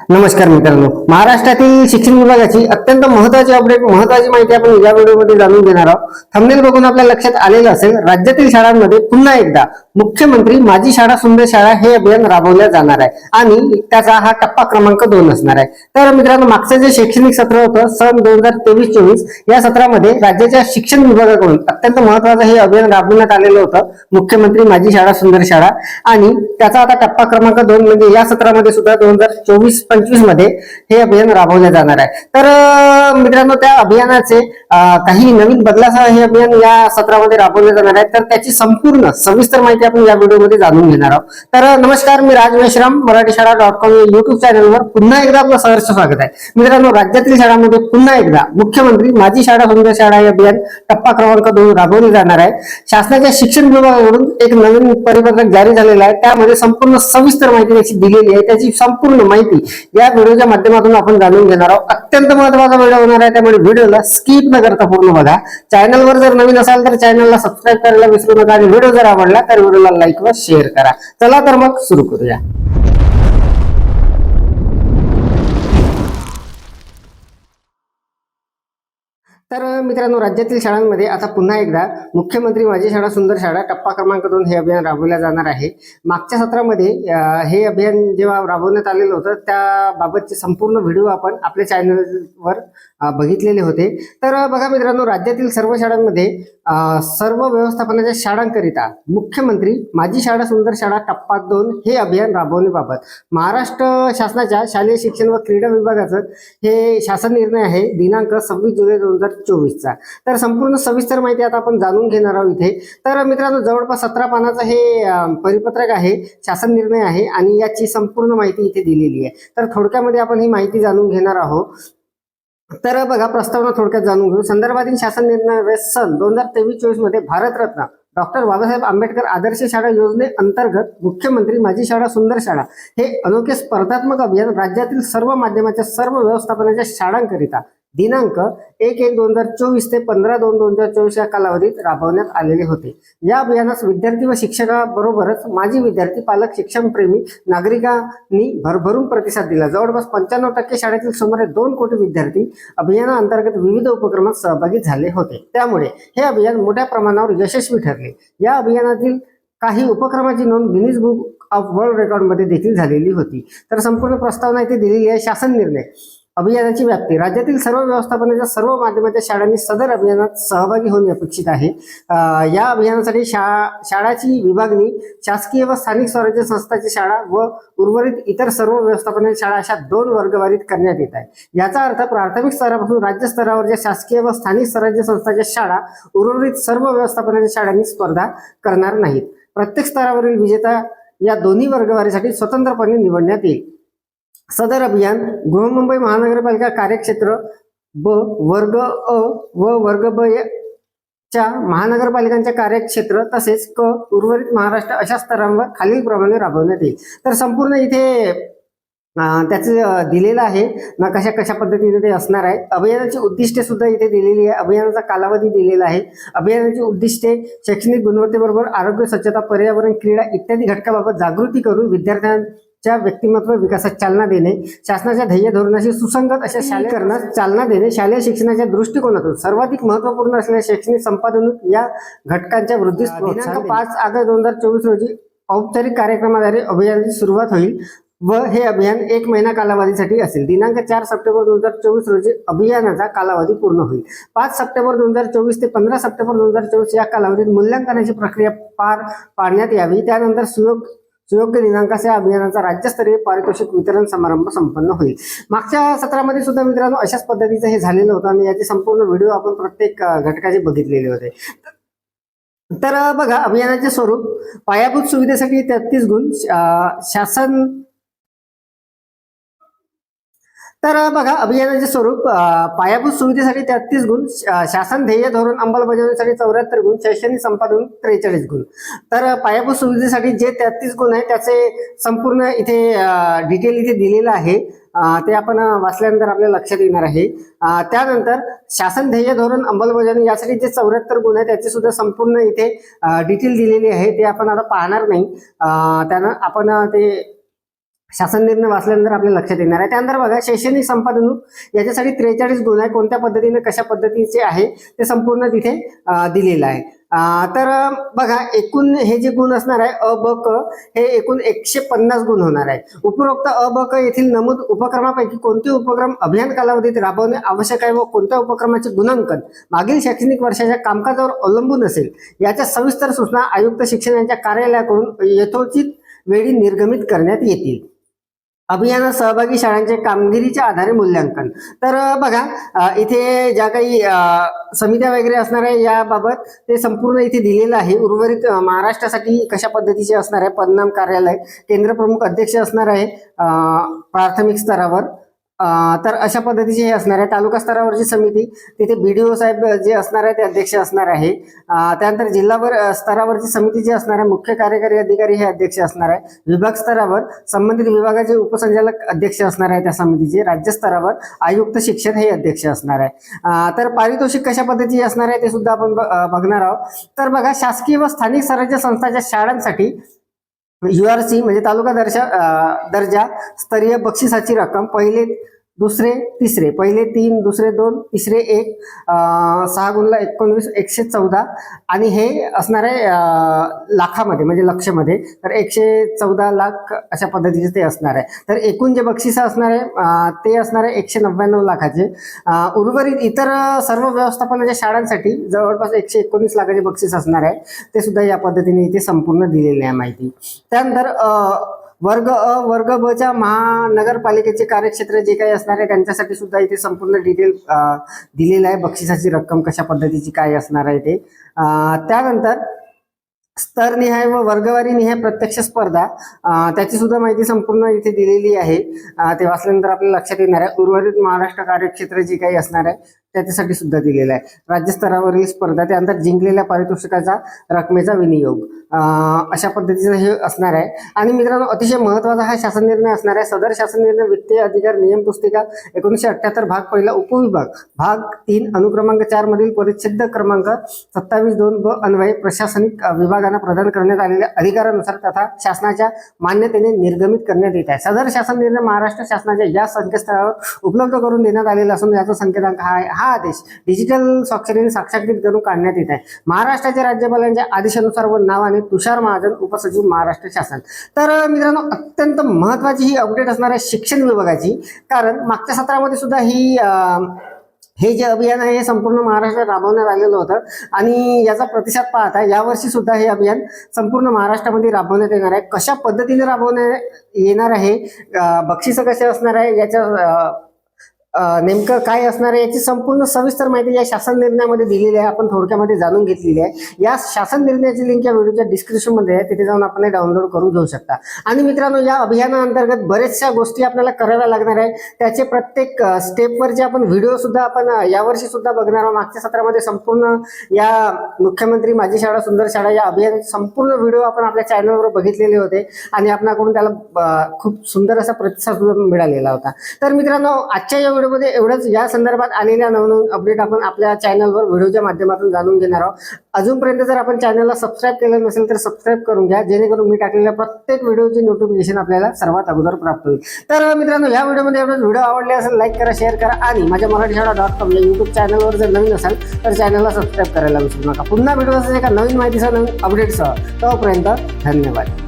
नमस्कार मित्रांनो. महाराष्ट्रातील शिक्षण विभागाची अत्यंत महत्वाची अपडेट महत्वाची माहिती आपण या व्हिडिओमध्ये जाणून घेणार आहोत. थंबनेल बघून आपल्या लक्षात आलेलं असेल राज्यातील शाळांमध्ये पुन्हा एकदा मुख्यमंत्री माझी शाळा सुंदर शाळा हे अभियान राबवल्या जाणार आहे. आणि त्याचा हा टप्पा क्रमांक दोन असणार आहे. तर मित्रांनो मागचं जे शैक्षणिक सत्र होतं सन दोन हजार तेवीस चोवीस या सत्रामध्ये राज्याच्या शिक्षण विभागाकडून अत्यंत महत्वाचं हे अभियान राबवण्यात आलेलं होतं मुख्यमंत्री माझी शाळा सुंदर शाळा. आणि त्याचा आता टप्पा क्रमांक दोन म्हणजे या सत्रामध्ये सुद्धा दोन हजार चोवीस पंचवीसमध्ये हे अभियान राबवलं जाणार आहे. तर मित्रांनो त्या अभियानाचे काही नवीन बदलासह हे अभियान या सत्रामध्ये राबवले जाणार आहे तर त्याची संपूर्ण सविस्तर माहिती आपण या व्हिडिओमध्ये जाणून घेणार आहोत. तर नमस्कार मी राज मेश्राम मराठी शाळा डॉट कॉम युट्यूब चॅनलवर पुन्हा एकदा आपलं सहर्ष स्वागत आहे. मित्रांनो राज्यातील शाळांमध्ये पुन्हा एकदा मुख्यमंत्री माझी शाळा सुंदर शाळा हे अभियान टप्पा क्रमांक दोन राबवले जाणार आहे. शासनाच्या शिक्षण विभागाकडून एक नवीन परिपत्रक जारी झालेलं आहे. त्यामध्ये संपूर्ण सविस्तर माहिती त्याची दिलेली आहे. त्याची संपूर्ण माहिती या व्हिडिओच्या माध्यमातून आपण जाणून घेणार आहोत. अत्यंत महत्त्वाचा व्हिडिओ होणार आहे त्यामुळे व्हिडिओला स्किप न करता पूर्ण बघा. चॅनलवर जर नवीन असाल तर चॅनलला सबस्क्राईब करायला विसरू नका आणि व्हिडिओ जर आवडला तर व्हिडिओला लाईक व शेअर करा. चला तर मग सुरू करूया. तर मित्रांनो राज्यातील शाळांमध्ये आता पुन्हा एकदा मुख्यमंत्री माझी शाळा सुंदर शाळा टप्पा क्रमांक दोन हे अभियान राबवल्या जाणार आहे. मागच्या सत्रामध्ये हे अभियान जेव्हा राबवण्यात आलेलं होतं त्याबाबतचे संपूर्ण व्हिडिओ आपण आपल्या चॅनलवर बघितलेले होते. तर बघा मित्रांनो राज्यातील सर्व शाळांमध्ये सर्व व्यवस्थापनाच्या शाळांकरिता मुख्यमंत्री माझी शाळा सुंदर शाळा टप्पा दोन हे अभियान राबवण्याबाबत महाराष्ट्र शासनाच्या शालेय शिक्षण व क्रीडा विभागाचं हे शासन निर्णय आहे. दिनांक सव्वीस जुलै दोन हजार चोवीसचा. तर संपूर्ण सविस्तर माहिती आता आपण जाणून घेणार आहोत इथे. तर मित्रांनो जवळपास सतरा पानाचं हे परिपत्रक आहे शासन निर्णय आहे आणि याची संपूर्ण माहिती इथे दिलेली आहे. तर थोडक्यामध्ये आपण ही माहिती जाणून घेणार आहोत. तर बघा प्रस्तावना थोडक्यात जाणून घेऊ. संदर्भातील शासन निर्णय सन दोन हजार तेवीस चोवीसमध्ये भारतरत्न डॉक्टर बाबासाहेब आंबेडकर आदर्श शाळा योजनेअंतर्गत मुख्यमंत्री माझी शाळा सुंदर शाळा हे अनोखे स्पर्धात्मक अभियान राज्यातील सर्व माध्यमाच्या सर्व व्यवस्थापनाच्या शाळांकरिता दिनांक एक एक दोन हजार चोवीस ते पंधरा दोन दोन हजार चोवीस या कालावधीत राबवण्यात आलेले होते. या अभियानास विद्यार्थी व शिक्षकाबरोबरच माजी विद्यार्थी पालक शिक्षणप्रेमी नागरिकांनी भरभरून प्रतिसाद दिला. जवळपास पंच्याण्णव टक्के शाळेतील सुमारे दोन कोटी विद्यार्थी अभियानाअंतर्गत विविध उपक्रमात सहभागी झाले होते. त्यामुळे हे अभियान मोठ्या प्रमाणावर यशस्वी ठरले. या अभियानातील काही उपक्रमाची नोंद गिनीज बुक ऑफ वर्ल्ड रेकॉर्डमध्ये देखील झालेली होती. तर संपूर्ण प्रस्तावना इथे दिलेली आहे. शासन निर्णय अभियानाची व्याप्ती. राज्यातील सर्व व्यवस्थापनाच्या सर्व माध्यमाच्या शाळांनी सदर अभियानात सहभागी होणे अपेक्षित आहे. या अभियानासाठी शा शाळाची विभागणी शासकीय व स्थानिक स्वराज्य संस्थाची शाळा व उर्वरित इतर सर्व व्यवस्थापनाच्या शाळा अशा दोन वर्गवारीत करण्यात येत आहे. याचा अर्थ प्राथमिक स्तरापासून राज्य स्तरावरच्या शासकीय व स्थानिक स्वराज्य संस्थाच्या शाळा उर्वरित सर्व व्यवस्थापनाच्या शाळांनी स्पर्धा करणार नाहीत. प्रत्येक स्तरावरील विजेता या दोन्ही वर्गवारीसाठी स्वतंत्रपणे निवडण्यात येईल. सदर अभियान गृहमुंबई महानगरपालिका कार्यक्षेत्र ब वर्ग अ व वर्ग ब च्या महानगरपालिकांच्या कार्यक्षेत्र तसेच क उर्वरित महाराष्ट्र अशा स्तरांवर खालीलप्रमाणे राबवण्यात येईल. तर संपूर्ण इथे त्याचं दिलेलं आहे. नकाशा कशा पद्धतीने ते असणार आहे? अभियानाची उद्दिष्टे सुद्धा इथे दिलेली आहे. अभियानाचा कालावधी दिलेला आहे. अभियानाची उद्दिष्टे शैक्षणिक गुणवत्तेबरोबर आरोग्य स्वच्छता पर्यावरण क्रीडा इत्यादी घटकाबाबत जागृती करून विद्यार्थ्यां विद्यार्थ्यांच्या व्यक्तिमत्व विकासात चालना देणे शासनाच्या ध्येय धोरणाशी सुसंगत अशा शालेकरणास चालना देणे शालेय शिक्षणाच्या दृष्टिकोनातून सर्वाधिक महत्त्वपूर्ण असलेल्या शैक्षणिक संपादन या घटकांच्या वृद्धीस पाच ऑगस्ट दोन हजार चोवीस रोजी औपचारिक कार्यक्रमाद्वारे अभियानाची सुरुवात होईल व हे अभियान एक महिना कालावधीसाठी असेल. दिनांक चार सप्टेंबर दोन हजार चोवीस रोजी अभियानाचा कालावधी पूर्ण होईल. पाच सप्टेंबर दोन हजार चोवीस ते पंधरा सप्टेंबर दोन हजार चोवीस या कालावधीत मूल्यांकनाची प्रक्रिया पार पाडण्यात यावी. त्यानंतर सुयोग सुयोग्य दिनांकास या अभियानाचा राज्यस्तरीय पारितोषिक वितरण समारंभ संपन्न होईल. मागच्या सत्रामध्ये सुद्धा मित्रांनो अशाच पद्धतीचं हे झालेलं होतं आणि याचे संपूर्ण व्हिडिओ आपण प्रत्येक घटकाचे बघितलेले होते. तर बघा अभियानाचे स्वरूप पायाभूत सुविधेसाठी तेहतीस गुण शासन तर बघा अभियानाचे स्वरूप पायाभूत सुविधेसाठी तेहतीस गुण शासन ध्येय धोरण अंमलबजावणीसाठी चौऱ्याहत्तर गुण शैक्षणिक संपादन त्रेचाळीस गुण. तर पायाभूत सुविधेसाठी जे तेहतीस गुण आहे त्याचे संपूर्ण इथे डिटेल इथे दिलेलं आहे. ते आपण वाचल्यानंतर आपल्या लक्षात येणार आहे. त्यानंतर शासन ध्येय धोरण अंमलबजावणी यासाठी जे चौऱ्याहत्तर गुण आहे त्याची सुद्धा संपूर्ण इथे डिटेल दिलेली आहे. ते आपण आता पाहणार नाही. त्यानं आपण ते शासन निर्णय वाचल्यानंतर आपल्या लक्षात येणार आहे. त्यानंतर बघा शैक्षणिक संपादनूक याच्यासाठी त्रेचाळीस गुण आहे. कोणत्या पद्धतीने कशा पद्धतीचे आहे ते संपूर्ण तिथे दिलेलं आहे. तर बघा एकूण हे जे गुण असणार आहे अ ब क हे एकूण एकशे पन्नास गुण होणार आहे. उपरोक्त अ ब क येथील नमूद उपक्रमापैकी कोणते उपक्रम अभियान कालावधीत राबवणे आवश्यक आहे व कोणत्या उपक्रमाचे गुणांकन मागील शैक्षणिक वर्षाच्या कामकाजावर अवलंबून असेल याच्या सविस्तर सूचना आयुक्त शिक्षण यांच्या कार्यालयाकडून यथोचित वेळी निर्गमित करण्यात येतील. अभियानात सहभागी शाळांचे कामगिरीच्या आधारे मूल्यांकन. तर बघा इथे ज्या काही समित्या वगैरे असणार आहे याबाबत ते संपूर्ण इथे दिलेलं आहे. उर्वरित महाराष्ट्रासाठी कशा पद्धतीचे असणार आहे? परिणाम कार्यालय केंद्र प्रमुख अध्यक्ष असणार आहे प्राथमिक स्तरावर. तर अशा पद्धतीचे हे असणार आहे. तालुका स्तरावरची समिती तिथे बीडीओ साहेब जे असणार आहे ते अध्यक्ष असणार आहे. त्यानंतर जिल्हाभर स्तरावरची समिती जी असणार आहे मुख्य कार्यकारी अधिकारी हे अध्यक्ष असणार आहे. विभाग स्तरावर संबंधित विभागाचे उपसंचालक अध्यक्ष असणार आहे त्या समितीचे. राज्य स्तरावर आयुक्त शिक्षण हे अध्यक्ष असणार आहे. तर पारितोषिक कशा पद्धतीचे असणार आहे ते सुद्धा आपण बघणार आहोत. तर बघा शासकीय व स्थानिक स्वराज्य संस्थांच्या शाळांसाठी युआरसी म्हणजे तालुका दर्जा दर्जा स्तरीय बक्षिसाची रक्कम पहिले दुसरे तिसरे. पहिले तीन दुसरे दोन तिसरे एक. सहा गुणला एकोणवीस एकशे चौदा. आणि हे असणार आहे लाखामध्ये म्हणजे लक्षमध्ये. तर एकशे चौदा लाख अशा पद्धतीचे ते असणार आहे. तर एकूण जे बक्षिसं असणार आहे ते असणार आहे एकशे नव्याण्णव लाखाचे. उर्वरित इतर सर्व व्यवस्थापनाच्या शाळांसाठी जवळपास एकशे एकोणीस लाखाचे बक्षीस असणार आहे. ते सुद्धा या पद्धतीने इथे संपूर्ण दिलेली आहे माहिती. त्यानंतर वर्ग अ वर्ग ब च्या महानगरपालिकेचे कार्यक्षेत्र जे काही असणार आहे त्यांच्यासाठी सुद्धा इथे संपूर्ण डिटेल दिलेलं आहे. बक्षिसाची रक्कम कशा पद्धतीची काय असणार आहे ते. त्यानंतर स्तरनिहाय व वर्गवारी निहाय प्रत्यक्ष स्पर्धा त्याची सुद्धा माहिती संपूर्ण इथे दिलेली आहे. ते वाचल्यानंतर आपल्या लक्षात येणार आहे. उर्वरित महाराष्ट्र कार्यक्षेत्र जे काही असणार आहे त्याच्यासाठी सुद्धा दिलेलं आहे. राज्यस्तरावरील स्पर्धा त्यानंतर जिंकलेल्या पारितोषिकाचा रकमेचा विनियोग. अशा पद्धतीचं हे असणार आहे. आणि मित्रांनो अतिशय महत्त्वाचा हा शासन निर्णय असणार आहे. सदर शासन निर्णय वित्तीय अधिकार नियम पुस्तिका एकोणीसशे अठ्ठ्याहत्तर भाग पहिला उपविभाग भाग तीन अनुक्रमांक चार मधील परिच्छेद क्रमांक सत्तावीस दोन ब अन्वये प्रशासनिक विभागांना प्रदान करण्यात आलेल्या अधिकारानुसार तथा शासनाच्या मान्यतेने निर्गमित करण्यात येत आहे. सदर शासन निर्णय महाराष्ट्र शासनाच्या या संकेतस्थळावर उपलब्ध करून देण्यात आलेला असून याचा संकेतांक हा आहे. हा आदेश डिजिटल स्वाक्षरीने साक्षांकित करून काढण्यात येत आहे. महाराष्ट्राच्या राज्यपालांच्या आदेशानुसार व नावाने तुषार महाजन उपसचिव महाराष्ट्र शासन. तर मित्रांनो अत्यंत महत्वाची ही अपडेट असणार आहे शिक्षण विभागाची. कारण मागच्या सत्रामध्ये सुद्धा ही हे जे अभियान आहे हे संपूर्ण महाराष्ट्रात राबवण्यात आलेलं होतं. आणि याचा प्रतिसाद पाहता यावर्षी सुद्धा हे अभियान संपूर्ण महाराष्ट्रामध्ये राबवण्यात येणार आहे. कशा पद्धतीने राबवण्यात येणार आहे? बक्षिसं कसे असणार आहे? याच्या नेमकं काय असणार आहे याची संपूर्ण सविस्तर माहिती या शासन निर्णयामध्ये दिलेली आहे. आपण थोडक्यामध्ये जाणून घेतलेली आहे. या शासन निर्णयाची लिंक या व्हिडिओच्या डिस्क्रिप्शनमध्ये आहे. तिथे जाऊन आपण डाउनलोड करून घेऊ शकता. आणि मित्रांनो या अभियानाअंतर्गत बऱ्याचशा गोष्टी आपल्याला कराव्या लागणार आहे त्याचे प्रत्येक स्टेपवरचे आपण व्हिडिओ सुद्धा आपण यावर्षी सुद्धा बघणार आहोत. मागच्या सत्रामध्ये संपूर्ण या मुख्यमंत्री माझी शाळा सुंदर शाळा या अभियानाचे संपूर्ण व्हिडिओ आपण आपल्या चॅनलवर बघितलेले होते. आणि आपणाकडून त्याला खूप सुंदर असा प्रतिसाद मिळालेला होता. तर मित्रांनो आजच्या या व्हिडिओमध्ये एवढंच. या संदर्भात आलेल्या नवनवीन अपडेट आपण आपल्या चॅनलवर व्हिडिओच्या माध्यमातून जाणून घेणार आहोत. अजूनपर्यंत जर आपण चॅनलला सबस्क्राईब केलं नसेल तर सबस्क्राईब करून घ्या. जेणेकरून मी टाकलेल्या प्रत्येक व्हिडिओची नोटिफिकेशन आपल्याला सर्वात अगोदर प्राप्त होईल. तर मित्रांनो या व्हिडिओमध्ये एवढंच. व्हिडिओ आवडले असेल लाईक करा शेअर करा आणि माझ्या मराठी शाळा डॉट कॉम या युट्यूब चॅनलवर जर नवीन असाल तर चॅनलला सबस्क्राईब करायला विसरू नका. पुन्हा व्हिडिओ एका नवीन माहितीसह नवीन अपडेटसह तोपर्यंत धन्यवाद.